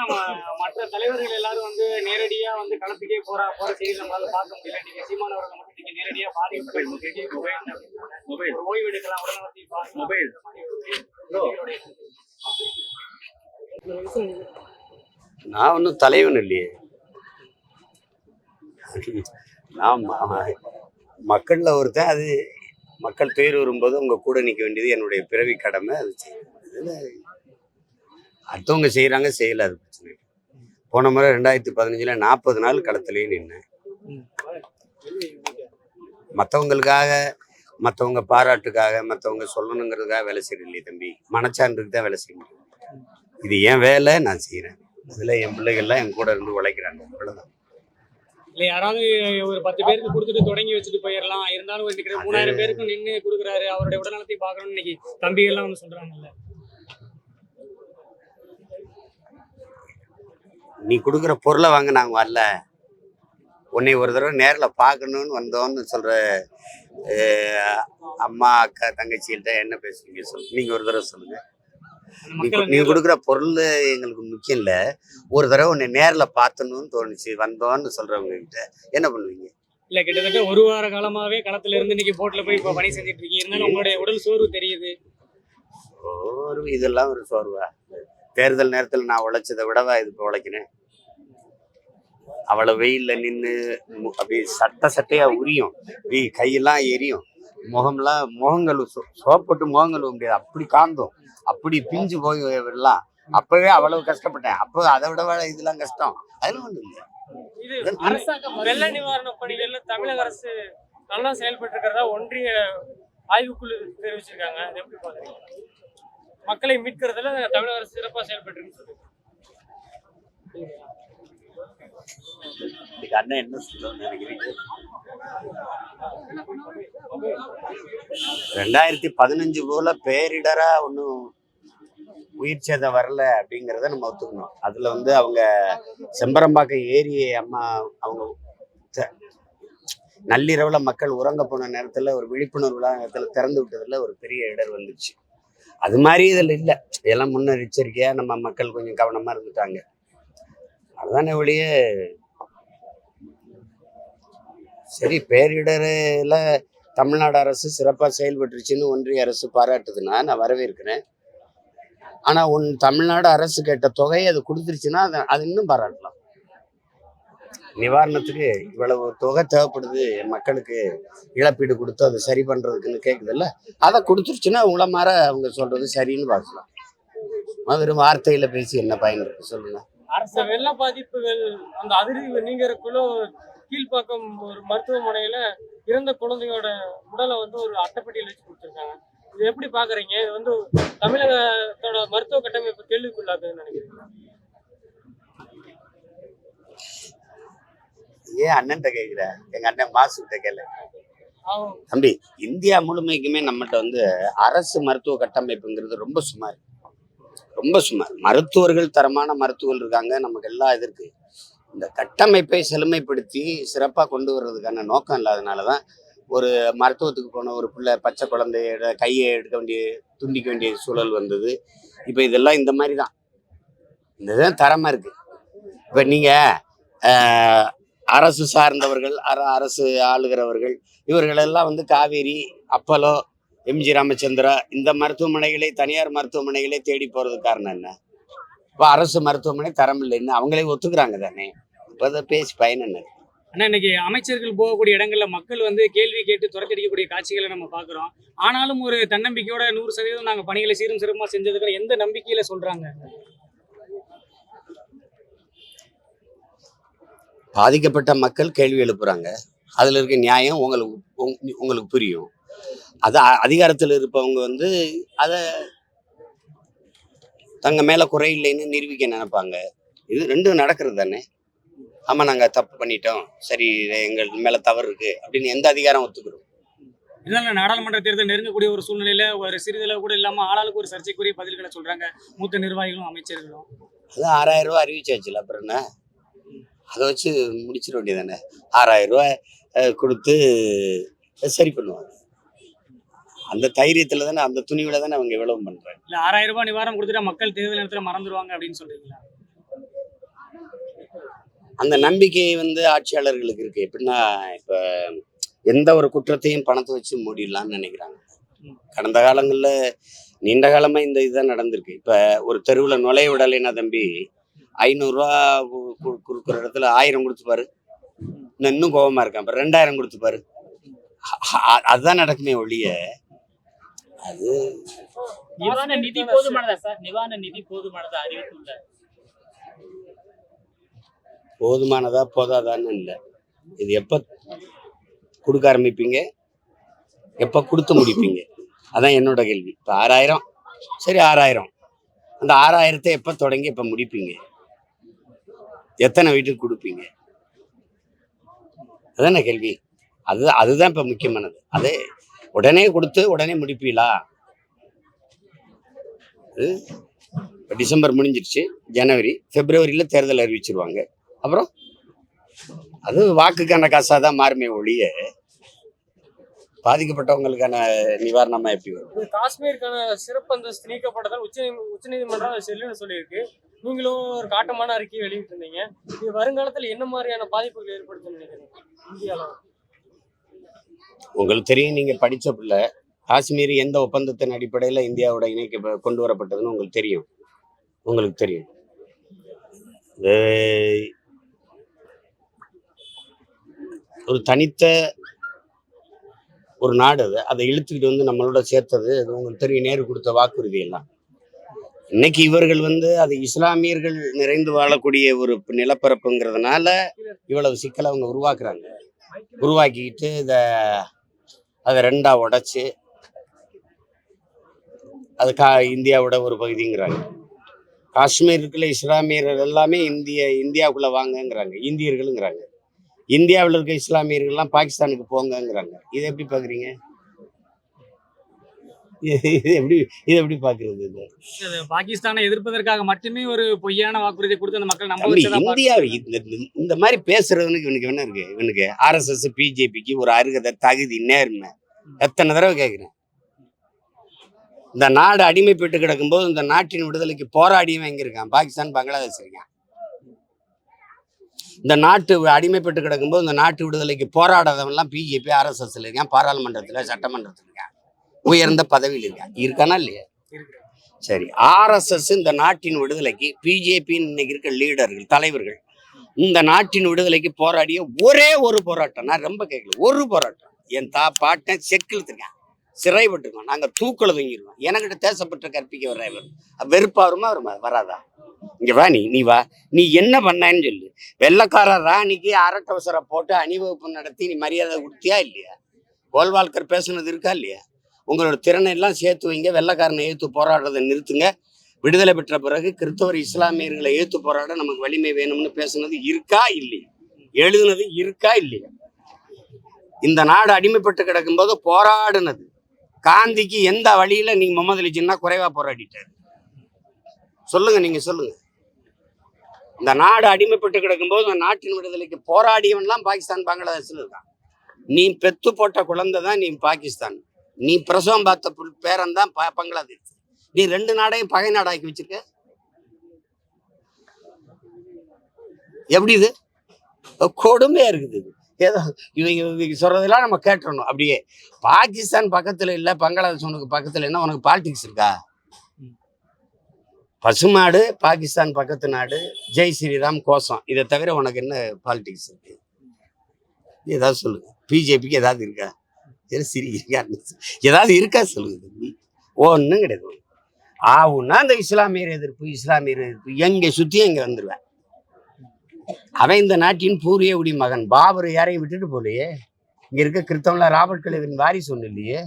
ஏன்னா மற்ற தலைவர்கள் எல்லாரும் வந்து நேரடியா வந்து களத்துக்கே போற போற செய்தி நம்மளால பார்க்க முடியல. நீங்க சீமான் அவர்கள் மட்டும் நீங்க நேரடியா ஒரு ஓய்வு எடுக்கலாம். மொபைல். நான் ஒன்றும் தலைவன் இல்லையே. நான் மக்கள்ல ஒருத்தன் அது மக்கள் துயர் வரும்போது உங்க கூட நிற்க வேண்டியது என்னுடைய பிறவி கடமை அது செய்யணும். இதுல அடுத்தவங்க செய்கிறாங்க செய்யல அது பிரச்சனை. போன முறை ரெண்டாயிரத்தி பதினஞ்சுல நாற்பது நாள் களத்திலேயே நின்னேன். மற்றவங்களுக்காக மற்றவங்க பாராட்டுக்காக மற்றவங்க சொல்லணுங்கிறதுக்காக வேலை செய்யறது தம்பி. மனச்சான்றுக்கு தான் வேலை செய்ய முடியும். இது என் வேலை நான் செய்கிறேன் அதில் என் பிள்ளைகள்லாம் என் கூட இருந்து உழைக்கிறாங்க. அவ்வளோதான் இல்ல யாராவது ஒரு பத்து பேருக்கு கொடுத்துட்டு தொடங்கி வச்சுட்டு போயிடலாம் இருந்தாலும் இன்னைக்கு மூணாயிரம் பேருக்கும் நின்று கொடுக்குறாரு. அவருடைய உடல்நலத்தை பார்க்கணும்னு இன்னைக்கு தம்பிகள்லாம் வந்து சொல்றாங்கல்ல. நீ கொடுக்குற பொருளை வாங்க நாங்கள் வரல. உன்னை ஒரு தடவை நேரில் பார்க்கணுன்னு வந்தோம்னு சொல்கிற அம்மா அக்கா தங்கச்சிகள்கிட்ட என்ன பேசுவீங்க சொல் நீங்கள் ஒரு தடவை சொல்லுங்கள் நீ மக்கள் கு- நீ கொடுக்குற பொருள் எங்களுக்கு முக்கியம் இல்லை. ஒரு தடவை உன்னை நேரில் பார்த்தணும்னு தோணுச்சு வந்தோன்னு சொல்கிறவங்க கிட்ட என்ன பண்ணுவீங்க? இல்ல கிட்டத்தட்ட ஒரு வார காலமாவே களத்துல இருந்து இன்னைக்கு போட்ல போய் இப்ப பணி செஞ்சுட்டு இருக்கீங்க. இருந்தாலும் உங்களுடைய உடல் சோர்வு தெரியுது. ஒரு இதெல்லாம் ஒரு சோர்வா? தேர்தல் நேரத்தில் நான் உழைச்சதை விடவா இது இப்போ உழைக்கிறேன்? அவ்வளவு வெயில்ல நின்று அப்படி சட்டை சட்டையா உரியும். இப்படி கையெல்லாம் எரியும். முகம்லாம் முகங்கள் சோ- சோப்பட்டு முகங்கள் முடியாது. அப்படி காந்தோம். அப்படி பிஞ்சு போய் எல்லாம் அப்பவே அவ்வளவு கஷ்டப்பட்டேன். அப்போ அதை விட விட இதெல்லாம் கஷ்டம். அதெல்லாம் ஒன்றும் இல்லை. வெள்ள நிவாரண பணிகள்ல தமிழக அரசு நல்லா செயல்பட்டு இருக்கிறதா ஒன்றிய ஆய்வுக்குழு தெரிவிச்சிருக்காங்க. எப்படி பாக்குறீங்க மக்களை மீட்கிறதுல தமிழக அரசு சிறப்பா செயல்பட்டு இருக்கு இதுக்கு அண்ணன் என்ன சொல்லணும்னு நினைக்கிறீங்க? ரெண்டாயிரத்தி பதினஞ்சு போல பேரிடரா ஒன்றும் உயிர் சேதம் வரல அப்படிங்கிறத நம்ம ஒத்துக்கணும். அதுல வந்து அவங்க செம்பரம்பாக்கம் ஏரி அம்மா அவங்க நள்ளிரவுல மக்கள் உறங்க போன நேரத்துல ஒரு விழிப்புணர்வு நேரத்துல திறந்து விட்டதுல ஒரு பெரிய இடர் வந்துச்சு அது மாதிரி இதுல இல்லை. இதெல்லாம் முன்னெச்சரிக்கையா நம்ம மக்கள் கொஞ்சம் கவனமா இருந்துட்டாங்க. அதுதானே ஒழிய. சரி பேரிடரில் தமிழ்நாடு அரசு சிறப்பாக செயல்பட்டுருச்சுன்னு ஒன்றிய அரசு பாராட்டுதுன்னா நான் வரவேற்கிறேன். ஆனால் உன் தமிழ்நாடு அரசு கேட்ட தொகையை அது கொடுத்துருச்சுன்னா அதை அது இன்னும் பாராட்டலாம். நிவாரணத்துக்கு இவ்வளவு தொகை தேவைப்படுது என் மக்களுக்கு இழப்பீடு கொடுத்து அதை சரி பண்ணுறதுக்குன்னு கேட்குதுல்ல அதை கொடுத்துருச்சுன்னா உங்களை மாற அவங்க சொல்கிறது சரின்னு பார்க்கலாம். வெறும் வார்த்தையில் பேசி என்ன பயன் இருக்கு? சொல்லுங்க. அரசு வெள்ள பாதிப்புகள் அந்த அதிர்வு நீங்கிறதுக்குள்ள கீழ்ப்பாக்கம் ஒரு மருத்துவமனையில இறந்த குழந்தையோட உடலை வந்து ஒரு அட்டைப்பட்டியல் வச்சு கொடுத்துருக்காங்க. இது எப்படி பாக்குறீங்க? இது வந்து தமிழகத்தோட மருத்துவ கட்டமைப்பு கேள்விக்குள்ளாக்குதுன்னு நினைக்கிறீங்க. ஏன் அண்ணன்ட்ட கேட்குற எங்கள் அண்ணன் மாசுக்கிட்ட கேளு. ஆமாம். தம்பி இந்தியா முழுமைக்குமே நம்மகிட்ட வந்து அரசு மருத்துவ கட்டமைப்புங்கிறது ரொம்ப சுமார். ரொம்ப சுமார். மருத்துவர்கள் தரமான மருத்துவர்கள் இருக்காங்க. நமக்கு எல்லாம் இது இருக்கு. இந்த கட்டமைப்பை செழுமைப்படுத்தி சிறப்பாக கொண்டு வர்றதுக்கான நோக்கம் இல்லாதனால தான் ஒரு மருத்துவத்துக்கு போன ஒரு பிள்ளை பச்சை குழந்தையோட கையை எடுக்க வேண்டிய துண்டிக்க வேண்டிய சூழல் வந்தது. இப்போ இதெல்லாம் இந்த மாதிரி தான். இந்த இதுதான் தரமாக இருக்குது இப்போ நீங்கள் அரசு சார்ந்தவர்கள் அர- அரசு ஆளுகிறவர்கள் இவர்களெல்லாம் வந்து காவேரி அப்பலோ எம்ஜி ராமச்சந்திரா இந்த மருத்துவமனைகளை தனியார் மருத்துவமனைகளை தேடி போறது காரணம் என்ன? இப்போ அரசு மருத்துவமனை தரம் இல்லைன்னு அவங்களே ஒத்துக்கிறாங்க தானே? இப்போ அதை பேசி பயன் என்ன? ஆனா இன்னைக்கு அமைச்சர்கள் போகக்கூடிய இடங்கள்ல மக்கள் வந்து கேள்வி கேட்டு துரத்தடிக்கக்கூடிய காட்சிகளை நம்ம பாக்குறோம் ஆனாலும் ஒரு தன்னம்பிக்கையோட நூறு சதவீதம் நாங்க பணிகளை சீரும் சிறப்புமா செஞ்சதுக்கு எந்த நம்பிக்கையில சொல்றாங்க? பாதிக்கப்பட்ட மக்கள் கேள்வி எழுப்புறாங்க. அதில் இருக்க நியாயம் உங்களுக்கு உங்க- உங்களுக்கு புரியும். அது அதிகாரத்தில் இருப்பவங்க வந்து அதை தங்க மேலே குறை இல்லைன்னு நிரூபிக்க நினைப்பாங்க. இது ரெண்டும் நடக்கிறது தானே? ஆமாம் நாங்கள் தப்பு பண்ணிட்டோம். சரி எங்கள் மேலே தவறு இருக்கு அப்படின்னு எந்த அதிகாரம் ஒத்துக்கிறோம்? இருந்தாலும் நாடாளுமன்ற தேர்தல் நெருங்கக்கூடிய ஒரு சூழ்நிலையில ஒரு சிறிதளவு கூட இல்லாம ஆளாளுக்கு ஒரு சர்ச்சைக்குரிய பதில்களை சொல்றாங்க மூத்த நிர்வாகிகளும் அமைச்சர்களும். அது ஆறாயிரம் ரூபாய் அறிவிச்சாச்சுல அப்புறம் என்ன? அதை வச்சு முடிச்சிட வேண்டியதானே ஆறாயிரம் ரூபாய் கொடுத்து சரி பண்ணுவாங்க. அந்த தைரியத்துல தானே அந்த துணிவுல தானே அவங்க இவ்வளவு பண்றாங்க. இல்ல ஆறாயிரம் ரூபாய் நிவாரணம் கொடுத்துட்டா மக்கள் தேர்தல் நேரத்துல மறந்துடுவாங்க அப்படின்னு சொல்றீங்களா? அந்த நம்பிக்கை வந்து ஆட்சியாளர்களுக்கு இருக்கு. எப்படின்னா இப்ப எந்த ஒரு குற்றத்தையும் பணத்தை வச்சு மூடிடலாம்னு நினைக்கிறாங்க. கடந்த காலங்கள்ல நீண்ட காலமா இந்த இதுதான் நடந்திருக்கு. இப்ப ஒரு தெருவுல நுழைய விடலைன்னா தம்பி. ஐநூறுரூவா கொடுக்குற இடத்துல ஆயிரம் கொடுத்து பாரு இன்னும் கோபமா இருக்கான். இப்ப ரெண்டாயிரம் கொடுத்து பாரு அ- அ- அதுதான் நடக்குமே ஒழிய அது நிவாரண நிதி போதுமானதா சார்? நிவாரண நிதி போதுமானதா அறிவித்துள்ள? போதுமானதா போதாதான்னு இல்லை. இது எப்ப கொடுக்க ஆரம்பிப்பீங்க? எப்ப கொடுத்து முடிப்பீங்க? அதான் என்னோட கேள்வி. இப்போ ஆறாயிரம்? சரி ஆறாயிரம். அந்த ஆறாயிரத்தை எப்ப தொடங்கி எப்ப முடிப்பீங்க? எத்தனை வீட்டுக்கு கொடுப்பீங்க? அதானே கேள்வி. அது அதுதான் இப்ப முக்கியமானது. அது உடனே கொடுத்து உடனே முடிப்பீங்களா டிசம்பர் முடிஞ்சிருச்சு ஜனவரி பிப்ரவரியில் தேர்தல் அறிவிச்சிருவாங்க. அப்புறம் அது வாக்குக்கான காசாக தான் மாறுமே ஒழிய பாதிக்கப்பட்டவங்களுக்கான நிவாரணமா எப்படி வரும்? காஷ்மீருக்கான சிறப்பு அந்தஸ்து நீக்கப்பட்டதால் உச்ச உச்சநீதிமன்றம் நீதிமன்றம் செல்லுன்னு சொல்லியிருக்கு. நீங்களும் ஒரு காட்டமான அறிக்கையை வெளியிட்டிருந்தீங்க. இது வருங்காலத்தில் என்ன மாதிரியான பாதிப்புகள் ஏற்படுத்தும் நினைக்கிறீங்க? இந்தியாவில் உங்களுக்கு தெரியும் நீங்க படிச்ச பிள்ளை காஷ்மீர் எந்த ஒப்பந்தத்தின் அடிப்படையில் இந்தியாவோட இணைக்க கொண்டு வரப்பட்டதுன்னு உங்களுக்கு தெரியும். உங்களுக்கு தெரியும். ஒரு தனித்த ஒரு நாடு அது. அதை இழுத்துக்கிட்டு வந்து நம்மளோட சேர்த்தது. அது உங்களுக்கு தெரியும். நேரு கொடுத்த வாக்குறுதி எல்லாம். இன்னைக்கு இவர்கள் வந்து அது இஸ்லாமியர்கள் நிறைந்து வாழக்கூடிய ஒரு நிலப்பரப்புங்கிறதுனால இவ்வளவு சிக்கலை அவங்க உருவாக்குறாங்க. உருவாக்கிக்கிட்டு இதை அதை ரெண்டா உடைச்சு அது கா இந்தியாவோட ஒரு பகுதிங்கிறாங்க. காஷ்மீர் இருக்கிற இஸ்லாமியர்கள் எல்லாமே இந்திய இந்தியாவுக்குள்ள வாங்கங்கிறாங்க. இந்தியர்களுங்கிறாங்க. இந்தியாவில் இருக்க இஸ்லாமியர்கள்லாம் பாகிஸ்தானுக்கு போங்கங்கிறாங்க. இதை எப்படி பார்க்குறீங்க எப்படி இது எப்படி பார்க்குறது இது? அது பாகிஸ்தானை எதிர்ப்பதற்காக மட்டுமே ஒரு பொய்யான வாக்குறுதி கொடுத்து அந்த மக்கள் வச்சதா இந்தியா இந்த மாதிரி பேசுறவனுக்கு இவனுக்கு என்ன இருக்கு? இவனுக்கு ஆர்எஸ்எஸ் பிஜேபிக்கு ஒரு அருகதை தகுதி நேர்மை. எத்தனை தடவை கேட்குறேன் இந்த நாடு அடிமைப்பட்டு கிடக்கும்போது இந்த நாட்டின் விடுதலைக்கு போராடியவன் எங்க இருக்கான் பாகிஸ்தான் பங்களாதேஷ் இருக்கான். இந்த நாட்டு அடிமைப்பட்டு கிடக்கும்போது இந்த நாட்டு விடுதலைக்கு போராடாதவன்லாம் பிஜேபி ஆர்எஸ்எஸ்ல இருக்கான். பாராளுமன்றத்துல சட்டமன்றத்துல இருக்கான். உயர்ந்த பதவியில் இருக்கா? இருக்கானா இல்லையா? சரி ஆர்எஸ்எஸ் இந்த நாட்டின் விடுதலைக்கு பிஜேபின்னு இன்னைக்கு இருக்க லீடர்கள் தலைவர்கள் இந்த நாட்டின் விடுதலைக்கு போராடிய ஒரே ஒரு போராட்டம் நான் ரொம்ப கேட்கல ஒரு போராட்டம். என் தா பாட்டன் செக்கிழுத்துருக்கேன் சிறைப்பட்டிருக்கோம் நாங்கள் தூக்கில் தூங்கிடுவோம் எனக்கிட்ட தேசப்பட்ட கற்பிக்க வர்ற இவர் வெறுப்பா வருமா வருமா? வராதா? இங்க வா நீ நீ வா. நீ என்ன பண்ணேன்னு சொல்லு. வெள்ளக்கார ராணிக்கு அரட்டவசரை போட்டு அணிவகுப்பு நடத்தி நீ மரியாதை கொடுத்தியா இல்லையா? கோல்வால்கர் பேசுனது இருக்கா இல்லையா? உங்களோட திறனை எல்லாம் சேர்த்து வைங்க. வெள்ளக்காரனை ஏத்து போராடுறதை நிறுத்துங்க. விடுதலை பெற்ற பிறகு கிறிஸ்தவர் இஸ்லாமியர்களை ஏத்து போராட நமக்கு வலிமை வேணும்னு பேசுனது இருக்கா இல்லையா? எழுதுனது இருக்கா இல்லையா? இந்த நாடு அடிமைப்பட்டு கிடக்கும்போது போராடுனது. காந்திக்கு எந்த வழியில நீங்க முகமது அலி ஜின்னா குறைவா போராடிட்டாரு சொல்லுங்க நீங்க சொல்லுங்க. இந்த நாடு அடிமைப்பட்டு கிடக்கும்போது இந்த நாட்டின் விடுதலைக்கு போராடியவன்லாம் பாகிஸ்தான் பங்களாதேஷ்ல இருக்கான். நீ பெத்து போட்ட குழந்தை தான் நீ பாகிஸ்தான். நீ பிரசவம் பார்த்த புல் பேரன் தான் ப- பங்களாதேஷ். நீ ரெண்டு நாடையும் பகை நாடாக்கி வச்சிருக்க? எப்படி இது? கொடுமையா இருக்குது இது. ஏதோ இவங்க இவங்க சொல்றதெல்லாம் நம்ம கேட்டுறணும். அப்படியே பாகிஸ்தான் பக்கத்துல இல்ல பங்களாதேஷ் உனக்கு பக்கத்துல என்ன உனக்கு பாலிடிக்ஸ் இருக்கா? பசுமாடு பாகிஸ்தான் பக்கத்து நாடு ஜெய் ஸ்ரீராம் கோசம் இதை தவிர உனக்கு என்ன பாலிடிக்ஸ் இருக்கு? நீ ஏதாவது சொல்லுங்க. பிஜேபிக்கு ஏதாவது இருக்கா? சரி சிரிக்கிறீங்க ஏதாவது இருக்கா சொல்லுங்க தம்பி ஒன்றும் கிடையாது. ஆவுன்னா அந்த இஸ்லாமியர் எதிர்ப்பு இஸ்லாமியர் எதிர்ப்பு. எங்க சுத்தியும் இங்க வந்துருவேன். அவன் இந்த நாட்டின் பூரிய குடி மகன். பாபர் யாரையும் விட்டுட்டு போலையே இங்க இருக்க கிறிஸ்தவன்ல ராபர்ட் கலிவின் வாரிசு ஒண்ணு இல்லையே.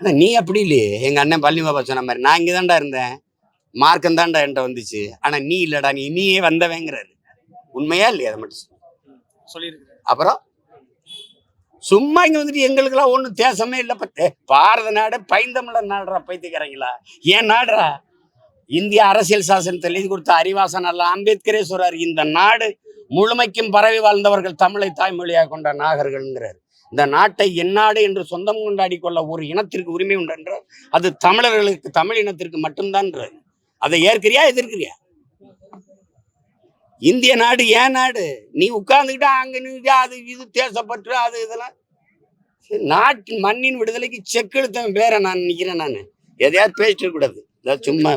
ஆனா நீ அப்படி இல்லையே. எங்க அண்ணன் பள்ளி பாபா சொன்ன மாதிரி நான் இங்க தான்டா இருந்தேன். மார்க்கம் தான்டா என்கிட்ட வந்துச்சு. ஆனா நீ இல்லடா நீ நீயே வந்தவங்கிறாரு. உண்மையா இல்லையா அதை மட்டும் சொல்லு. சொல்லியிருக்கு அப்புறம்? சும்மா இங்க வந்துட்டு எங்களுக்கெல்லாம் ஒன்றும் தேசமே இல்லை பத்து. பாரத நாடு பைந்தமிழர் நாடுறா பைத்துக்கிறீங்களா ஏன் நாடுறா இந்திய அரசியல் சாசனத்தை எழுதி கொடுத்த அறிவாசன் அல்ல. அம்பேத்கரே சொல்றாரு இந்த நாடு முழுமைக்கும் பரவி வாழ்ந்தவர்கள் தமிழை தாய்மொழியாக கொண்ட நாகர்கள்ங்கிறார். இந்த நாட்டை எந்நாடு என்று சொந்தம் கொண்டாடி கொள்ள ஒரு இனத்திற்கு உரிமை உண்டு என்றால் அது தமிழர்களுக்கு தமிழ் இனத்திற்கு மட்டும்தான் அதை ஏற்கிறியா எதிர்க்கிறியா? இந்திய நாடு ஏன் நாடு? நீ உட்கார்ந்துக்கிட்டா அங்கே நின்று அது இது தேசப்பற்று அது இதெல்லாம். நாட்டின் மண்ணின் விடுதலைக்கு செக்கெழுத்தவன் பேரை நான் நினைக்கிறேன் நான். எதையாவது பேசிட்டு கூடாது சும்மா